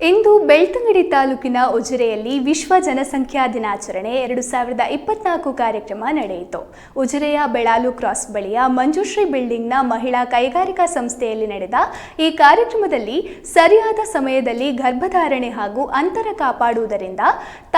ಇಂದು ಬೆಳ್ತಂಗಡಿ ತಾಲೂಕಿನ ಉಜಿರೆಯಲ್ಲಿ ವಿಶ್ವ ಜನಸಂಖ್ಯಾ ದಿನಾಚರಣೆ ಎರಡು ಸಾವಿರದ ಇಪ್ಪತ್ನಾಲ್ಕು ಕಾರ್ಯಕ್ರಮ ನಡೆಯಿತು. ಉಜಿರೆಯ ಬೆಳಾಲು ಕ್ರಾಸ್ ಬಳಿಯ ಮಂಜುಶ್ರೀ ಬಿಲ್ಡಿಂಗ್ನ ಮಹಿಳಾ ಕೈಗಾರಿಕಾ ಸಂಸ್ಥೆಯಲ್ಲಿ ನಡೆದ ಈ ಕಾರ್ಯಕ್ರಮದಲ್ಲಿ ಸರಿಯಾದ ಸಮಯದಲ್ಲಿ ಗರ್ಭಧಾರಣೆ ಹಾಗೂ ಅಂತರ ಕಾಪಾಡುವುದರಿಂದ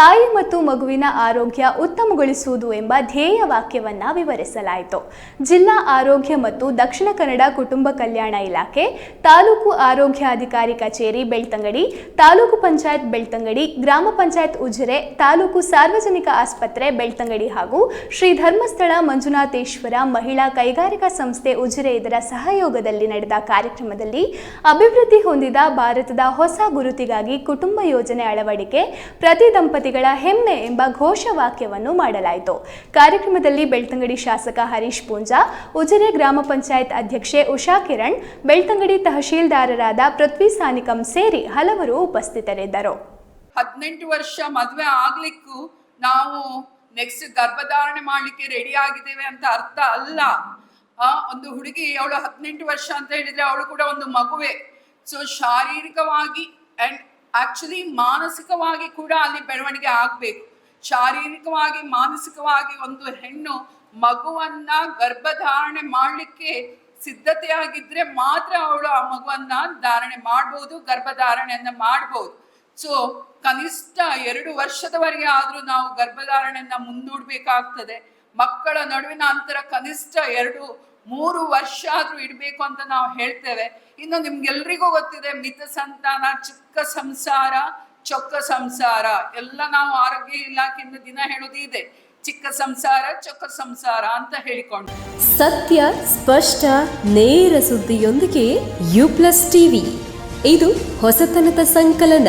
ತಾಯಿ ಮತ್ತು ಮಗುವಿನ ಆರೋಗ್ಯ ಉತ್ತಮಗೊಳಿಸುವುದು ಎಂಬ ಧ್ಯೇಯ ವಾಕ್ಯವನ್ನು ವಿವರಿಸಲಾಯಿತು. ಜಿಲ್ಲಾ ಆರೋಗ್ಯ ಮತ್ತು ದಕ್ಷಿಣ ಕನ್ನಡ ಕುಟುಂಬ ಕಲ್ಯಾಣ ಇಲಾಖೆ ತಾಲೂಕು ಆರೋಗ್ಯಾಧಿಕಾರಿ ಕಚೇರಿ ಬೆಳ್ತಂಗಡಿ ತಾಲೂಕು ಪಂಚಾಯತ್ ಬೆಳ್ತಂಗಡಿ, ಗ್ರಾಮ ಪಂಚಾಯತ್ ಉಜಿರೆ, ತಾಲೂಕು ಸಾರ್ವಜನಿಕ ಆಸ್ಪತ್ರೆ ಬೆಳ್ತಂಗಡಿ ಹಾಗೂ ಶ್ರೀ ಧರ್ಮಸ್ಥಳ ಮಂಜುನಾಥೇಶ್ವರ ಮಹಿಳಾ ಕೈಗಾರಿಕಾ ಸಂಸ್ಥೆ ಉಜಿರೆ ಇದರ ಸಹಯೋಗದಲ್ಲಿ ನಡೆದ ಕಾರ್ಯಕ್ರಮದಲ್ಲಿ ಅಭಿವೃದ್ಧಿ ಹೊಂದಿದ ಭಾರತದ ಹೊಸ ಗುರುತಿಗಾಗಿ ಕುಟುಂಬ ಯೋಜನೆ ಅಳವಡಿಕೆ, ಪ್ರತಿ ದಂಪತಿಗಳ ಹೆಮ್ಮೆ ಎಂಬ ಘೋಷವಾಕ್ಯವನ್ನು ಮಾಡಲಾಯಿತು. ಕಾರ್ಯಕ್ರಮದಲ್ಲಿ ಬೆಳ್ತಂಗಡಿ ಶಾಸಕ ಹರೀಶ್ ಪೂಂಜಾ, ಉಜಿರೆ ಗ್ರಾಮ ಪಂಚಾಯತ್ ಅಧ್ಯಕ್ಷೆ ಉಷಾ ಕಿರಣ್, ಬೆಳ್ತಂಗಡಿ ತಹಶೀಲ್ದಾರರಾದ ಪೃಥ್ವಿ ಸಾನಿಕಂ ಸೇರಿ ಹಲವರು ಉಪಸ್ಥಿತರಿದ್ದರು. ಹದಿನೆಂಟು ವರ್ಷ ಮದುವೆ ಆಗ್ಲಿಕ್ಕೂ ನಾವು ನೆಕ್ಸ್ಟ್ ಗರ್ಭಧಾರಣೆ ಮಾಡ್ಲಿಕ್ಕೆ ರೆಡಿ ಆಗಿದ್ದೇವೆ ಅಂತ ಅರ್ಥ ಅಲ್ಲ. ಒಂದು ಹುಡುಗಿ ಅವಳು ಹದಿನೆಂಟು ವರ್ಷ ಅಂತ ಹೇಳಿದ್ರೆ ಅವಳು ಕೂಡ ಒಂದು ಮಗುವೆ. ಸೊ ಶಾರೀರಿಕವಾಗಿ ಅಂಡ್ ಆಕ್ಚುಲಿ ಮಾನಸಿಕವಾಗಿ ಕೂಡ ಅಲ್ಲಿ ಬೆಳವಣಿಗೆ ಆಗ್ಬೇಕು. ಶಾರೀರಿಕವಾಗಿ, ಮಾನಸಿಕವಾಗಿ ಒಂದು ಹೆಣ್ಣು ಮಗುವನ್ನ ಗರ್ಭಧಾರಣೆ ಮಾಡ್ಲಿಕ್ಕೆ ಸಿದ್ಧತೆಯಾಗಿದ್ರೆ ಮಾತ್ರ ಅವಳು ಆ ಮಗುವನ್ನ ಧಾರಣೆ ಮಾಡ್ಬೋದು, ಗರ್ಭಧಾರಣೆಯನ್ನು ಮಾಡ್ಬೋದು. ಸೊ ಕನಿಷ್ಠ ಎರಡು ವರ್ಷದವರೆಗೆ ಆದ್ರೂ ನಾವು ಗರ್ಭಧಾರಣೆಯನ್ನ ಮುಂದೂಡ್ಬೇಕಾಗ್ತದೆ. ಮಕ್ಕಳ ನಡುವಿನ ಅಂತರ ಕನಿಷ್ಠ ಎರಡು, ಮೂರು ವರ್ಷ ಆದ್ರೂ ಇಡಬೇಕು ಅಂತ ನಾವು ಹೇಳ್ತೇವೆ. ಇನ್ನು ನಿಮ್ಗೆಲ್ರಿಗೂ ಗೊತ್ತಿದೆ, ಮಿತ ಸಂತಾನ, ಚಿಕ್ಕ ಸಂಸಾರ, ಚೊಕ್ಕ ಸಂಸಾರ. ಎಲ್ಲ ನಾವು ಆರೋಗ್ಯ ಇಲಾಖೆಯಿಂದ ದಿನ ಹೇಳೋದು ಇದೆ ಚಿಕ್ಕ ಸಂಸಾರ, ಚೊಕ್ಕ ಸಂಸಾರ ಅಂತ ಹೇಳಿಕೊಂಡು. ಸತ್ಯ, ಸ್ಪಷ್ಟ, ನೇರ ಸುದ್ದಿಯೊಂದಿಗೆ ಯು ಪ್ಲಸ್ ಟಿವಿ. ಇದು ಹೊಸತನದ ಸಂಕಲನ.